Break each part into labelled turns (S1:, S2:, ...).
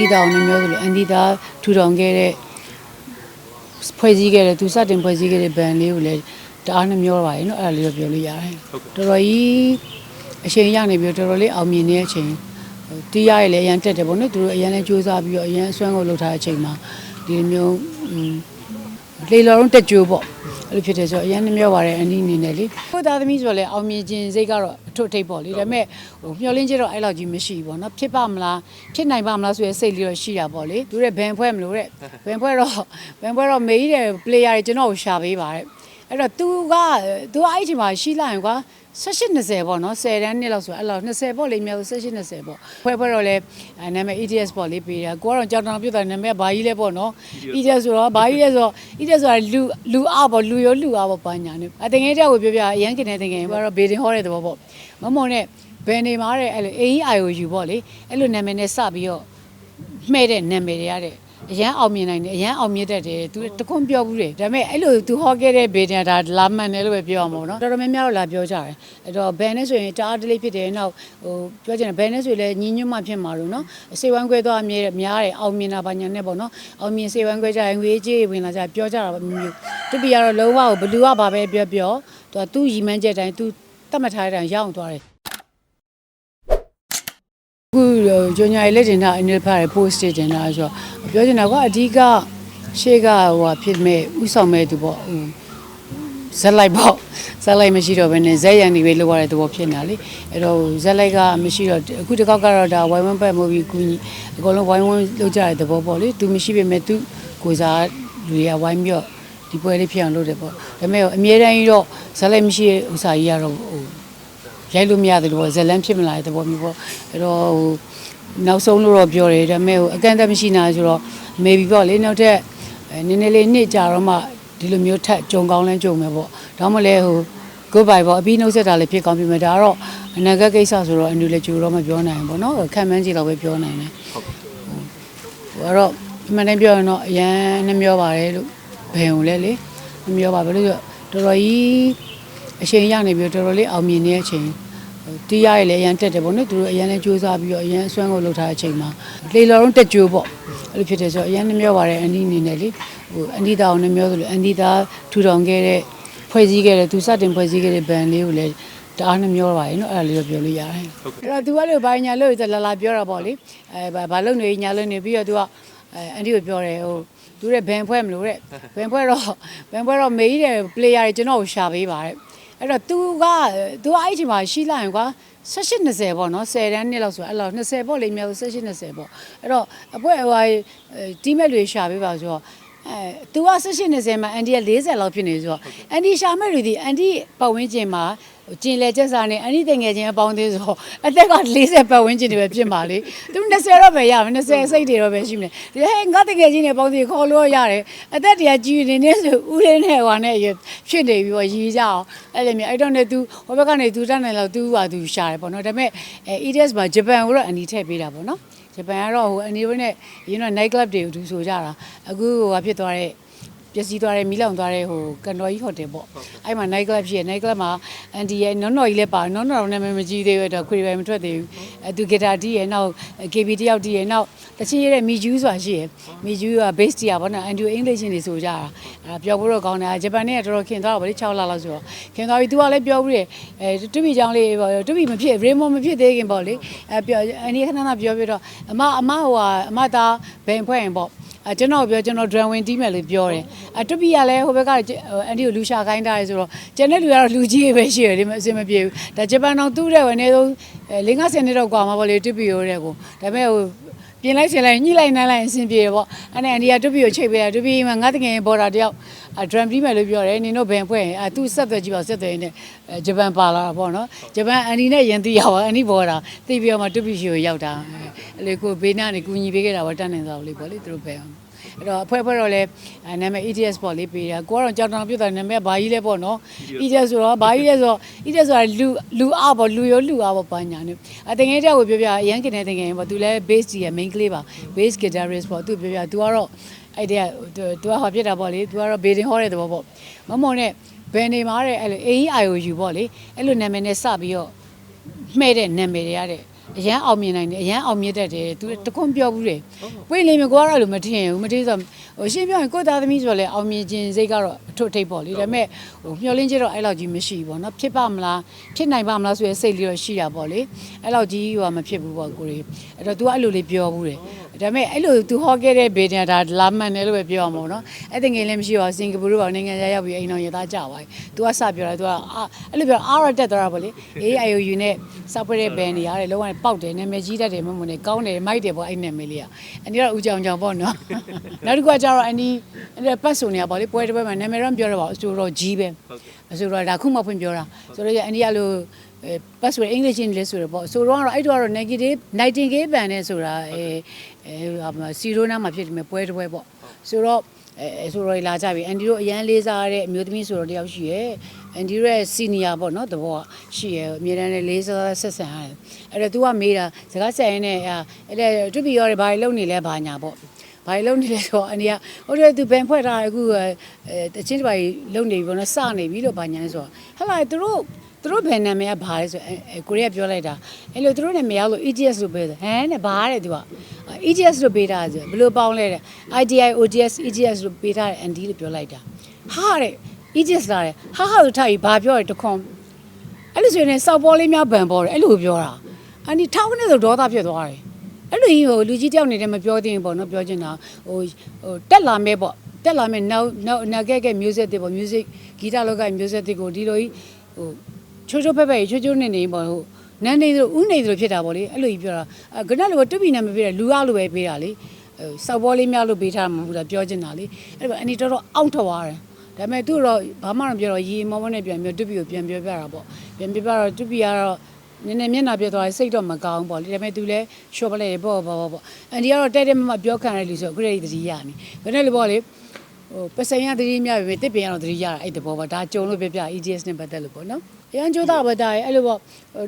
S1: ဒီတာအောင်လည်းမျိုးဆိုလို့အန်ဒီတာထူထောင်ခဲ့တဲ့ဖွဲ့စည်းခဲ့တဲ့သူစတင်ဖွဲ့စည်းခဲ့တဲ့ဘန်လေးကိုလည်းတအားနှမျောပါရဲ့နော်အဲ့ဒါလေးတော့ပြောလို့ရတယ်တော်တော်ကြီးအချိန်ရနေပြီးတော်တော်လေးအောင်မြင်နေတဲ့အချိန်တီးရရလည်းအရန်တက်တယ်ပေါ့နော်သူတို့အရန်လည်းစူးစမ်းပြီးတော့အရန်အစွမ်းကိုလှုပ်ထားတဲ့အချိန်မှာဒီလိုမျိုးလေလော်လုံးတက်ကြိုးပေါ့ အဲ့လိုဖြစ်တယ်ဆိုတော့အရင်နှမျောပါတယ်အနည်းအနေနဲ့လေကိုသားသမီးဆိုတော့လေအောင်မြင်ခြင်းစိတ်ကတော့အထွတ်အထိပ်ပေါ့လေဒါပေမဲ့ဟိုမျောလင်းချက်တော့အဲ့လောက်ကြီးမရှိဘူးပေါ့နော်ဖြစ်ပါမလားဖြစ်နိုင်ပါမလားဆိုရယ်စိတ်လေးတော့ရှိတာပေါ့လေသူတဲ့ဘန်ဖွဲ့မလို့တဲ့ဘန်ဖွဲ့တော့ဘန်ဖွဲ့တော့မေးတဲ့ player တွေကျွန်တော်ကိုရှာပေးပါတဲ့ အဲ့တော့ तू က तू ကအဲ့ဒီချိန်မှာရှိလိုက်ရင်ကွာ18 20ပေါ့နော်10တန်းနှစ်လောက်ဆိုအဲ့လောက်20ပေါ့လေမြောက်18 20ပေါ့ဖွဲဖွဲတော့လေအဲနာမည် ETS ပေါ့လေပေးတာကိုကတော့ကြောင်တောင်ပြတ်တာနာမည်ဘာကြီးလဲပေါ့နော် ETS ဆိုတော့ဘာကြီးလဲဆိုတော့ ETS ဆိုတာလူလူအပေါ့လူရောလူအပေါ့ပါညာနေအတငယ်တက်ကိုပြောပြအရန်กินတဲ့တငယ်ဘာတော့ဘေဒင်ဟောတဲ့သဘောပေါ့မမုံနဲ့ဘယ်နေမှာတဲ့အဲ့လို AEIOU ပေါ့လေအဲ့လိုနာမည်နဲ့စပြီးတော့မှဲ့တဲ့နာမည်တွေရတဲ့ အရန်အောင်မြင်နိုင်တယ်အရန်အောင်မြင်တတ်တယ်သူတခွန်းပြောဘူးတယ်ဒါပေမဲ့အဲ့လိုသူဟောခဲ့တဲ့ဘေဒင်ဒါလာမှန်တယ်လို့ပဲပြောအောင်ပေါ့နော်တော်တော်များများတော့လာပြောကြတယ်အဲ့တော့ဘယ်နဲ့ဆိုရင်တအားတလေးဖြစ်တယ်နောက်ဟိုပြောချင်တယ်ဘယ်နဲ့ဆိုရင်လည်းညီညွတ်မှဖြစ်မှာလို့နော်စေဝမ်းခွဲသွားအမြဲများတယ်အောင်မြင်တာပါညာနဲ့ပေါ့နော်အောင်မြင်စေဝမ်းခွဲကြရင်ငွေကြေးဝင်လာကြပြောကြတာပဲမျိုးမျိုးတပီကတော့လုံးဝဘလူကဘာပဲပြောပြောသူကသူ့ရီမန်းချက်တိုင်းသူတတ်မှတ်ထားတဲ့အတိုင်းရောက်သွားတယ် အခု ဂျွန်ညာရေးလက်တင်တာအင်းဖားရ post တင်တာဆိုတော့ပြောချင်တာကအဓိကရှေ့ကဟိုဟာဖြစ်မဲ့ဥဆောင်မဲ့သူပေါ့ဟိုဇက်လိုက်ပေါ့ဇက်လိုက်မရှိတော့ဘဲနဲ့ဇက်ရံနေပဲလောက်ရတဲ့သဘောဖြစ်နေတာလေအဲ့တော့ဇက်လိုက်ကမရှိတော့အခုတစ်ခေါက်ကတော့ဒါဝိုင်းဝန်းပတ်မှုပြီးကူညီအကုန်လုံးဝိုင်းဝန်းလောက်ကြတဲ့သဘောပေါ့လေသူမရှိပေမဲ့သူကိုစားလူတွေကဝိုင်းပြီးတော့ဒီပွဲလေးဖြစ်အောင်လုပ်တယ်ပေါ့ဒါပေမဲ့အမြဲတမ်းကြီးတော့ဇက်လိုက်မရှိတဲ့ဥစားကြီးကတော့ဟို ရိုက်လို့မရတယ်လို့ပေါ့ဇလန်းဖြစ်မလာတဲ့သဘောမျိုးပေါ့အဲ့တော့ဟိုနောက်ဆုံးလို့တော့ပြောတယ်ဒါပေမဲ့ဟိုအကန့်အသတ်မရှိနာဆိုတော့ maybe ပေါ့လေနောက်ထပ်အဲနည်းနည်းလေးနှစ်ကြာတော့မှဒီလိုမျိုးထက်ကြုံကောင်းလဲကြုံမယ်ပေါ့ဒါမှမလဲဟို goodbye ပေါ့အပြီးနှုတ်ဆက်တာလည်းဖြစ်ကောင်းပြီမယ်ဒါကတော့အနာဂတ်ကိစ္စဆိုတော့အန်ဒူလည်းကြိုတော့မပြောနိုင်ဘူးပေါ့နော်ခံမှန်းကြည့်တော့ပဲပြောနိုင်တယ်ဟုတ်ဟိုကတော့အမှန်တမ်းပြောရင်တော့အရန်နှမျောပါတယ်လို့ဘယ်ုံလဲလေနှမျောပါဘယ်လို့ဆိုတော့တော်တော်ကြီး အချိန်ရနေပြီးတော့တော်တော်လေးအောင်မြင်နေတဲ့အချိန်ဟိုတီးရရလည်းအရန်တက်တယ်ပေါ့နော်သူတို့အရန်လည်းစူးစမ်းပြီးတော့အရန်အစွမ်းကိုလှုပ်ထားတဲ့အချိန်မှာလေလော်လုံးတက်ကြိုးပေါ့အဲ့လိုဖြစ်တယ်ဆိုတော့အရန်နှမျောပါတယ်အန်ဒီအနေနဲ့လေဟိုအန်ဒီတာအောင်နှမျောသလိုအန်ဒီတာထူထောင်ခဲ့တဲ့ဖွဲ့စည်းခဲ့တဲ့သူစတင်ဖွဲ့စည်းခဲ့တဲ့ဘန်လေးကိုလည်းတအားနှမျောပါရဲ့နော်အဲ့ဒါလေးတော့ပြောလို့ရတယ်အဲ့တော့သူကလည်းဘာညာလို့လာလာပြောတာပေါ့လေအဲဘာဘာလို့နေညာလို့နေပြီးတော့သူကအဲအန်ဒီကိုပြောတယ်ဟိုသူတဲ့ဘန်ဖွဲ့မလို့တဲ့ဘန်ဖွဲ့တော့ဘန်ဖွဲ့တော့မေးတဲ့ player တွေကျွန်တော်ကိုရှာပေးပါတဲ့ အဲ့တော့ तू က तू ကအဲ့ဒီချိန်မှာရှိလိုက်ရင်ကွာ18 20ပေါ့နော်10တန်းနှစ်လောက်ဆိုအဲ့လောက်20ပေါ့လေမြောက်18 20ပေါ့အဲ့တော့အပွဲဟိုဟာတီးမဲ့တွေရှာပေးပါဆိုတော့အဲ तू က18 20မှာအန်ဒီက40လောက်ဖြစ်နေဆိုတော့အန်ဒီရှာမဲ့တွေဒီအန်ဒီပတ်ဝန်းကျင်မှာ ကျင်လေကျက်စာနဲ့အန်ဒီတငယ်ချင်းအပေါင်းသေးဆိုအသက်က40ပတ်ဝန်းကျင်တွေပဲဖြစ်မှာလေသူ20တော့ပဲရမယ်20စိတ်တွေတော့ပဲရှိမယ်ဒီဟဲ့ငါတငယ်ချင်းတွေပေါင်းသေးခေါ်လို့ရတယ်အသက်တည်းကကြီးနေနေဆိုဦးလေးနဲ့ဟိုနဲ့ဖြစ်နေပြီးတော့ရီးကြအောင်အဲ့လိုမျိုးအဲ့တော့ね तू ဟိုဘက်ကနေ तू တတ်နိုင်လောက် तू ဟာ तू ရှာတယ်ပေါ့နော်ဒါပေမဲ့အဲ EDS မှာဂျပန်ကိုတော့အန်ဒီထည့်ပေးတာပေါ့နော်ဂျပန်ကတော့ဟိုအန်ဒီဘက်နဲ့ရင်းတော့ night club တွေကို तू ဆိုကြတာအခုဟိုဟာဖြစ်သွားတဲ့ ပျက်စီးသွားတဲ့မီးလောင်သွားတဲ့ဟိုကန်တော်ကြီးဟိုတယ်ပေါ့အဲ့မှာ night club ဖြစ်ရ night club မှာအန်ဒီရဲ့နွန်တော်ကြီးလည်းပါနွန်တော်နာမည်မကြီးသေးဘူးတော့ခွေပိုင်မထွက်သေးဘူးအဲသူဂီတာတီးရနောက် KB တယောက်တီးရနောက်တချင်းရတဲ့မီဂျူးဆိုတာရှိရမီဂျူးက bass တီးရပေါ့နော်အန်ဒီအင်္ဂလိပ်ချင်းတွေဆိုကြတာအဲပြောဖို့တော့ကောင်းတယ်ဂျပန်နဲ့ကတော်တော်ခင်သွားတော့ဗေ6လလောက်ဆိုတော့ခင်သွားပြီ तू ကလည်းပြောဘူးတယ်အဲတူဘီချောင်းလေးပေါ့တူဘီမဖြစ်ရေမွန်မဖြစ်သေးခင်ပေါ့လေအဲပြောအန်ဒီခဏခဏပြောပြတော့အမအမဟိုဟာအမသားဘယ်ဖွဲ့ရင်ပေါ့ အဲကျွန်တော်ပြောကျွန်တော် drum win တီးမယ်လို့ပြောတယ်အဲတူပီကလည်းဟိုဘက်ကအန်ဒီကိုလူရှာခိုင်းတာလေဆိုတော့ကျန်တဲ့လူကတော့လူကြီးပဲရှိရတယ်ဒီမှာအဆင်မပြေဘူးဒါဂျပန်တော့သူ့တဲ့ဝင်နေဆုံး၄50နှစ်တော့กว่าမှာပေါ့လေတူပီရိုတဲ့ကိုဒါပေမဲ့ဟို ပြင်လိုက်ဆင်လိုက်ညှိလိုက်နှမ်းလိုက်အဆင်ပြေတယ်ပေါ့အဲ့ဒါအန်ဒီကတူပီကိုချိတ်ပေးတာတူပီမှာငါတကယ်ဘော်ဒါတယောက်အဒရမ်တီးမယ်လို့ပြောတယ်နင်တို့ဘယ်ဖွဲ့ရင်အဲသူဆက်သွယ်ကြည့်ပါဆက်သွယ်နေဂျပန်ပါလာတာပေါ့နော်ဂျပန်အန်ဒီနဲ့ယန်တီရောက်အန်ဒီဘော်ဒါသိပြီးတော့မှတူပီရှိကိုရောက်တာအဲ့လေကိုဘေးနားနေကူညီပေးခဲ့တာပေါ့တတ်နိုင်သွားလို့ပေါ့လေသူတို့ဘယ်အောင် အဲ့တော့အဖွဲဖွဲတော့လဲအဲနာမည် ETS ပေါ့လေပေးတာကိုကတော့ကြောက်တောင်ပြတ်တာနာမည်ကဘာကြီးလဲပေါ့နော် ETS ဆိုတော့ဘာကြီးလဲဆိုတော့ ETS ဆိုတာလူလူအပေါ့လူရောလူအပေါ့ပါညာနေအတငယ်တက်ကိုပြောပြအရန်ကင်တဲ့တငယ်ပေါ့သူလဲ bass ကြီးရဲ့ main ကလေးပါ bass guitarist ပေါ့သူပြောပြ तू ကတော့အဲ့တည်းက तू ကဟောပြတာပေါ့လေ तू ကတော့ beating ဟောတဲ့သဘောပေါ့မမုံနဲ့ဘယ်နေမှာတဲ့အဲ့လို AEIOU ပေါ့လေအဲ့လိုနာမည်နဲ့စပြီးတော့မှဲ့တဲ့နာမည်တွေရတဲ့ အရန်အောင်မြင်နိုင်တယ်အရန်အောင်မြင်တတ်တယ်သူတခွန်းပြောဘူးတယ်ပွင့်လိမ့်မယ်ကိုကတော့အဲ့လိုမထင်ဘူးမထင်ဆိုဟိုရှင်းပြောရင်ကိုယ့်သားသမီးဆိုလဲအောင်မြင်ခြင်းစိတ်ကတော့အထွတ်အထိပ်ပေါ့လေဒါပေမဲ့ဟိုမျောလင်းချက်တော့အဲ့လောက်ကြီးမရှိဘူးပေါ့နော်ဖြစ်ပါမလားဖြစ်နိုင်ပါမလားဆိုရယ်စိတ်လေးတော့ရှိတာပေါ့လေအဲ့လောက်ကြီးဟိုမဖြစ်ဘူးပေါ့ကိုရီအဲ့တော့ तू ကအဲ့လိုလေးပြောဘူးတယ်ဒါပေမဲ့အဲ့လို तू ဟောခဲ့တဲ့ဘေးတင်ဒါလာမှန်တယ်လို့ပဲပြောအောင်ပေါ့နော်အဲ့တငယ်လည်းမရှိပါဘူးစင်ကာပူတို့ပါနိုင်ငံခြားရောက်ပြီးအိမ်တော်ရသားကြပါပြီ तू ကစပြောတာ तू ကအာအဲ့လိုပြောအားရတက်သွားတာပေါ့လေ AIOU နဲ့စောက်ပြတဲ့ဘန်နေရတယ်လုံးဝ ပေါက်တယ်နာမည်ကြီးတတ်တယ်မမနဲ့ကောင်းတယ်မိုက်တယ်ပေါ့အဲ့နာမည်လေးကအန်ဒီကတော့ဦးကြောင်ကြောင်ပေါ့နော်နောက်တစ်ခုကကျတော့အန်ဒီအဲ့ပတ်စုံနေရပေါ့လေပွဲတစ်ပွဲမှာနာမည်တော့မပြောတော့ပါဘူးအဆိုတော့ကြီးပဲအဆိုတော့ဒါခုမှဖွင့်ပြောတာဆိုတော့အန်ဒီကလို့အဲပတ်ဆိုအင်္ဂလိပ်ချင်းလေးဆိုတော့ပေါ့ဆိုတော့ကတော့အဲ့တော့ကတော့ negative nightingale band နဲ့ဆိုတာအဲအဲဟာမှာစီရိုနာမှာဖြစ်တယ်မယ်ပွဲတစ်ပွဲပေါ့ဆိုတော့အဲဆိုတော့လာကြပြီအန်ဒီတို့အရန်လေးစားရတဲ့အမျိုးသမီးဆိုတော့တယောက်ရှိရဲ့ အန်ဒီတို့ရဲ့စီနီယာပေါ့နော်တဘောကရှိရဲ့အမြဲတမ်းလေးစားဆက်ဆံရတယ်အဲ့တော့ तू ကမေးတာစကားဆက်ရင်းနဲ့အဲ့ဒါတူပီရောတွေဘာတွေလုပ်နေလဲဘာညာပေါ့ဘာတွေလုပ်နေလဲဆိုတော့အန်ဒီကဟုတ်တယ် तू ဘန်ဖွဲ့ထားအခုအဲတချင်းတပါးလုပ်နေပြီပေါ့နော်စနေပြီလို့ဘာညာလဲဆိုတော့ဟလာသူတို့သူတို့ဘယ်နာမည်ကဘာလဲဆိုကိုရီးယားပြောလိုက်တာအဲ့လိုသူတို့နာမည်ကလို့ ETS လို့ပြောတယ်ဟမ်နဲ့ဘာတဲ့သူက ETS လို့ပေးထားတယ်ဆိုဘယ်လိုပေါင်းလဲတဲ့ IDI ODS ETS လို့ပေးထားတယ် ND လို့ပြောလိုက်တာဟာတဲ့ ETS လာတယ်ဟာဟာလို့ထားပြီးဘာပြောရတခွန်အဲ့လိုဆိုရင်စောက်ပေါ်လေးများဗန်ပေါ်တယ်အဲ့လိုပြောတာအန်ဒီထောင်းနေဆိုဒေါသဖြစ်သွားတယ်အဲ့လိုကြီးဟိုလူကြီးတယောက်နေတယ်မပြောသေးဘူးပေါ့နော်ပြောချင်တာဟိုဟိုတက်လာမဲပေါ့တက်လာမဲနောက်နောက်နာကဲကဲ music တွေပေါ့ music ဂီတလောက music တွေကိုဒီလိုကြီးဟိုချိုးချိုးဖက်ဖက်ချိုးချိုးနေနေပေါ့ဟိုနန်းနေသလိုဥနေသလိုဖြစ်တာပေါ့လေအဲ့လိုကြီးပြောတာအဲကနလိုတွပီနေမပေးတာလူရလိုပဲပေးတာလေဟိုစောက်ဘောလေးများလို့ပေးထားမှာမဟုတ်တာပြောချင်တာလေအဲ့တော့အန်ဒီတော်တော်အောင့်ထွက်သွားတယ် ဒါပေမဲ့သူတော့ဘာမှမပြောတော့ရီမောမောနဲ့ပြန်ပြောတွပီကိုပြန်ပြောပြတာပေါ့ပြန်ပြောပြတော့တွပီကတော့နည်းနည်းမျက်နှာပြတ်သွားတယ်စိတ်တော့မကောင်းပေါ့လေဒါပေမဲ့သူလည်းရှော့ပလဲပေါ့ပေါ့ပေါ့အန်ဒီကတော့တဲ့တဲ့မမပြောခံရလို့ဆိုအခုတည်းသတိရနေဘယ်နဲ့လဲပေါ့လေဟိုပစံရသတိမြပြီတစ်ပင်ရတော့သတိရတာအဲ့တဘောပါဒါကြုံလို့ပြပြ EGS နဲ့ပတ်သက်လို့ပေါ့နော် အရန်ကြိုးသားပါတာရဲ့အဲ့လိုပေါ့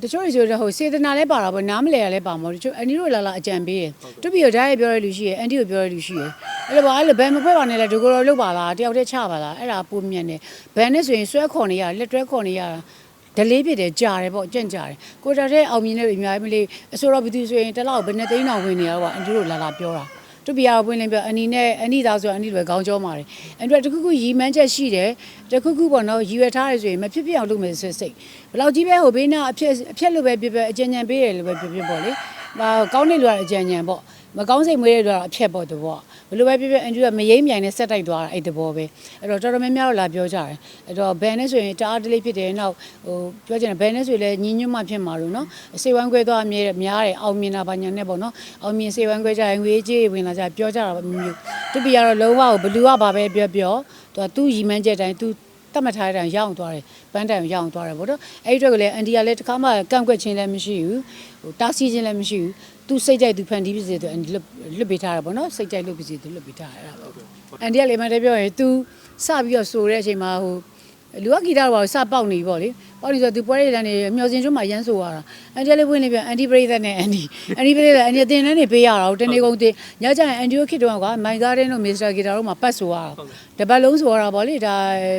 S1: တချို့တွေဆိုတော့ဟိုစေတနာလည်းပါတာပေါ့နားမလဲရလည်းပါမှာတချို့အန်ဒီတို့လာလာအကြံပေးရတူပြီးတော့ဓာတ်ရပြောရလူရှိရအန်ဒီကိုပြောရလူရှိရအဲ့လိုပေါ့အဲ့လိုဘယ်မဖွဲ့ပါနဲ့လဲဒိုကိုရောလုတ်ပါလားတယောက်တည်းချပါလားအဲ့ဒါပုံမြင်နေဘန်နဲ့ဆိုရင်ဆွဲခေါ်နေရလက်တွဲခေါ်နေရတာဒလေးဖြစ်တယ်ကြာတယ်ပေါ့ကြင့်ကြာတယ်ကိုတာတဲ့အောင်မြင်နေပြီအများကြီးမလေးအစိုးရဘယ်သူဆိုရင်တစ်လောက်ဘယ်နဲ့သိန်းအောင်ဝင်နေရတော့အန်ဒီတို့လာလာပြောတာ တူပြရပွင့်လင်းပြအနီနဲ့အနီသားဆိုအနီတွေခေါင်းကြောမာတယ်အဲ့တော့တခုခုရီမန်းချက်ရှိတယ်တခုခုပေါ့နော်ရီရွယ်ထားရဆိုရင်မဖြစ်ဖြစ်အောင်လုပ်မယ်ဆိုစိတ်ဘယ်လောက်ကြီးပဲဟိုဘေးနာအဖြစ်အဖြစ်လို့ပဲပြပြအကြံဉာဏ်ပေးတယ်လို့ပဲပြပြပေါ့လေဟာ ကောင်းနေလို့ရအကြံဉာဏ်ပေါ့မကောင်းစိတ်မွေးတဲ့လူကတော့အဖြစ်ပေါ့တဘောဘယ်လိုပဲပြပြအန်ဂျူကမရိမ့်မြိုင်နဲ့ဆက်တိုက်သွားတာအဲ့တဘောပဲအဲ့တော့တော်တော်များများတော့လာပြောကြတယ်အဲ့တော့ဘန်နဲ့ဆိုရင်တအားတလေးဖြစ်တယ်နောက်ဟိုပြောချင်တယ်ဘန်နဲ့ဆိုရင်လည်းညီညွတ်မှဖြစ်မှာလို့နော်စေဝမ်းခွဲသွားအမြဲများတယ်အောင်မြင်တာပါညာနဲ့ပေါ့နော်အောင်မြင်စေဝမ်းခွဲကြရင်ငွေကြေးဝင်လာကြပြောကြတာပါမျိုးသူပြရတော့လုံးဝဘလူးကပါပဲပြောပြောသူကသူ့ရီမန်းချက်တိုင်းသူ တတ်မှတ်ထားတဲ့အတိုင်းရောက်သွားတယ်ပန်းတိုင်ရောက်သွားတယ်ဗောနော်အဲ့ဒီအတွက်ကလည်းအန်ဒီကလည်းတစ်ခါမှကန့်ကွက်ခြင်းလည်းမရှိဘူးဟိုတားဆီးခြင်းလည်းမရှိဘူးသူစိတ်ကြိုက်သူဖန်တီးပါစေသူအန်ဒီလွတ်လွတ်ပေးထားတာဗောနော်စိတ်ကြိုက်လွတ်ပါစေသူလွတ်ပေးထားတာအဲ့ဒါပေါ့အန်ဒီကလည်းမတည်းပြောရင် तू စပြီးတော့ဆိုတဲ့အချိန်မှာဟိုလူကဂီတတော့စပေါက်နေပြီဗောလေ ပေါက်နေဆိုသူပွဲရည်တန်းနေမျောစင်ကျွန်းမှာရမ်းဆိုရတာအန်ဒီလည်းဝင်နေပြန်အန်ဒီပရိသတ်နဲ့အန်ဒီအန်ဒီပရိသတ်အန်ဒီတင်တန်းနေပေးရတာတနေ့ကုန်တင်ညကျရင်အန်ဒီကိုခစ်တော့ကွာမိုင်ဂါဒင်တို့မစ္စတာဂီတာတို့မှာပတ်ဆိုရတာတပတ်လုံးဆိုရတာဗောလေဒါ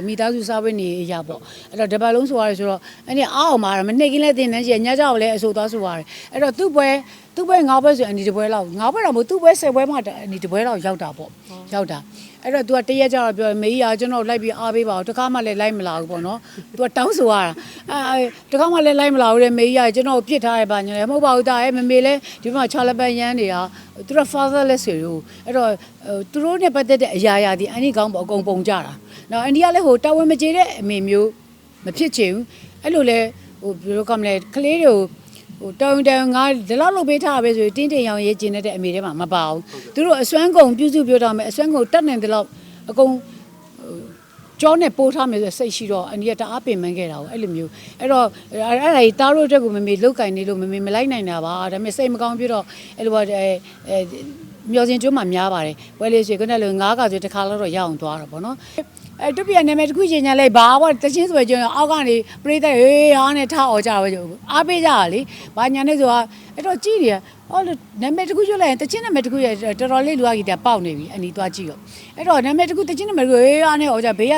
S1: မိသားစုစားဝတ်နေအရာပေါ့အဲ့တော့တပတ်လုံးဆိုရတယ်ဆိုတော့အန်ဒီအားအောင်မှာမနှိတ်ကင်းလည်းတင်တန်းရှိညကျတော့လည်းအဆိုသွားဆိုရတယ်အဲ့တော့သူ့ပွဲသူ့ပွဲငါးပွဲဆိုအန်ဒီတပွဲလောက်ငါးပွဲတော့မဟုတ်သူ့ပွဲဆယ်ပွဲမှအန်ဒီတပွဲလောက်ရောက်တာပေါ့ရောက်တာ အဲ့တော့ तू ကတရက်ကြတော့ပြောမေးရကျွန်တော်လိုက်ပြီးအားပေးပါဦးတခါမှလည်းလိုက်မလာဘူးပေါ့နော် तू ကတောင်းဆိုရတာအဲတခါမှလည်းလိုက်မလာဘူးတဲ့မေးရကျွန်တော်ပြစ်ထားရပါညာလေမဟုတ်ပါဘူးတာရဲ့မမေလည်းဒီမှာချာလပန်ရမ်းနေတာသူက fatherless တွေအဲ့တော့သူတို့နဲ့ပတ်သက်တဲ့အရာရာဒီအန်ဒီကောင်းပေါ့အကုန်ပုံကြတာနော်အန်ဒီကလည်းဟိုတာဝန်မကျေတဲ့အမေမျိုးမဖြစ်ချင်ဘူးအဲ့လိုလဲဟိုဘယ်လိုကမလဲကလေးတွေကို ဟိုတောင်းတောင်းငါဒီလောက်လုပ်ပေးထားပဲဆိုတင်းတင်းရောင်ရေးကျင်တဲ့အမေတွေမှာမပါဘူးသူတို့အစွမ်းကုန်ပြုစုပြောထားမယ်အစွမ်းကုန်တတ်နိုင်တဲ့လောက်အကုန်ကြောနဲ့ပိုးထားမယ်ဆိုစိတ်ရှိတော့အန်ဒီကတအားပင်ပန်းခဲ့တာကိုအဲ့လိုမျိုးအဲ့တော့အဲ့ဒါကြီးတားတို့အတွက်ကိုမမေလောက်ကင်နေလို့မမေမလိုက်နိုင်တာပါဒါပေမဲ့စိတ်မကောင်းပြတော့အဲ့လိုအဲအဲမျောစင်ကျွန်းမှာများပါတယ်ဝဲလေးဆိုခုနကလိုငါးကဆိုတစ်ခါလောက်တော့ရအောင်သွားတာပေါ့နော် အဲတူပြနာမည်တစ်ခုချင်းညာလိုက်ဘာဘောတချင်းဆိုကြရင်အောက်ကနေပရိသတ်ဟေးဟာနဲ့ထားអော်ကြပါကြအားပေးကြတာလေဘာညာနဲ့ဆိုတာအဲ့တော့ကြည့်တယ်ဟောလို့နာမည်တစ်ခုရွတ်လိုက်ရင်တချင်းနာမည်တစ်ခုရတော်တော်လေးလူအကြီးတပေါက်နေပြီအနီသွားကြည့်တော့အဲ့တော့နာမည်တစ်ခုတချင်းနာမည်တစ်ခုဟေးဟာနဲ့អော်ကြဘေးက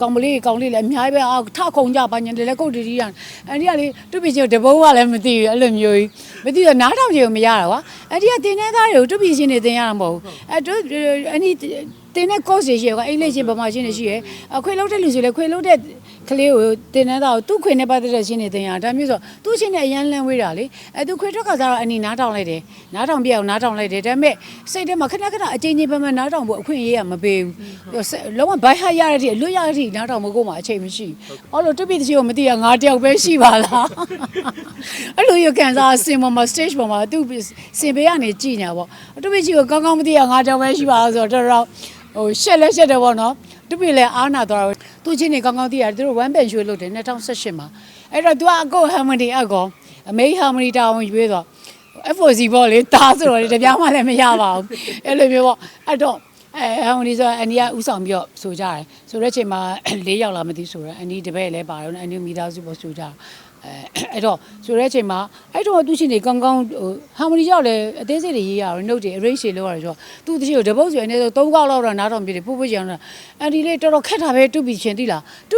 S1: ကောင်မလေးကောင်လေးလည်းအများကြီးပဲအာထခုံကြပါညတယ်လည်းကုတ်တီတီရအဲ့ဒီကလေသူ့ပီချင်းတဘုံကလည်းမသိဘူးအဲ့လိုမျိုးကြီးမသိတော့နားထောင်ကြည့်မရတာကွာအဲ့ဒီကတင်တဲ့သားတွေကိုသူ့ပီချင်းတွေတင်ရတာမဟုတ်ဘူးအဲ့တို့အနီး တင်တဲ့ course တွေရှိရကွာအိတ်လေးချင်းဗမာချင်းတွေရှိရအခွေလောက်တဲ့လူဆိုလည်းခွေလောက်တဲ့ကလေးကိုတင်တဲ့သားကိုသူ့ခွေနဲ့ပတ်သက်တဲ့ချင်းတွေတင်ရတာဒါမျိုးဆိုသူ့ချင်းနဲ့အရန်လန်းဝေးတာလေအဲ့သူခွေထွက်ကစားတော့အနီးနားထောင်လိုက်တယ်နားထောင်ပြအောင်နားထောင်လိုက်တယ်ဒါပေမဲ့စိတ်ထဲမှာခဏခဏအချိန်ချင်းပမှနားထောင်ဖို့အခွင့်အရေးကမပေးဘူးလုံးဝဘိုက်ဟာရတဲ့အထိအလွတ်ရတဲ့အထိနားထောင်ဖို့ကိုမှအချိန်မရှိဘူးအဲ့လိုတူပီတချီကိုမသိရငါတယောက်ပဲရှိပါလားအဲ့လိုရကန်စားစင်ပေါ်မှာ stage ပေါ်မှာသူစင်ပေးကနေကြည်ညာပေါ့တူပီချီကိုကောင်းကောင်းမသိရငါတယောက်ပဲရှိပါလားဆိုတော့တော်တော်ဟိုရှက်လက်ရှက်တယ်ပေါ့နော် တူပီလည်းအားနာသွားတော့သူချင်းနေကောင်းကောင်းသိရတယ်သူတို့ one band ရွှေလို့တယ်2018မှာအဲ့တော့ तू အကို harmony အကောအမေ harmony တောင်းရွေးတော့ FOC ပေါ့လေတားဆိုတော့လေတပြားမှလည်းမရပါဘူးအဲ့လိုမျိုးပေါ့အဲ့တော့အဲဟောင်းဒီဆိုအန်ဒီကဥဆောင်ပြီးတော့ဆိုကြတယ်ဆိုတဲ့အချိန်မှာ၄ယောက်လာမသိဆိုတော့အန်ဒီတပည့်လည်းပါတော့အန်ဒီမိသားစုပေါ့ဆိုကြ အဲအဲ့တော့ဆိုတဲ့အချိန်မှာအဲ့တော့သူရှင်နေကောင်းကောင်းဟိုဟာမိုနီရောက်လဲအသေးစိတ်တွေရေးရတော့ note တွေ arrange တွေလုပ်ရတယ်ဆိုတော့သူတချို့တပုတ်ဆိုရင်လည်း၃ကောက်လောက်တော့နားတော်ပြတယ်ပို့ပို့ချင်အောင်အန်ဒီလေးတော်တော်ခက်တာပဲတူပြီးရှင်သိလား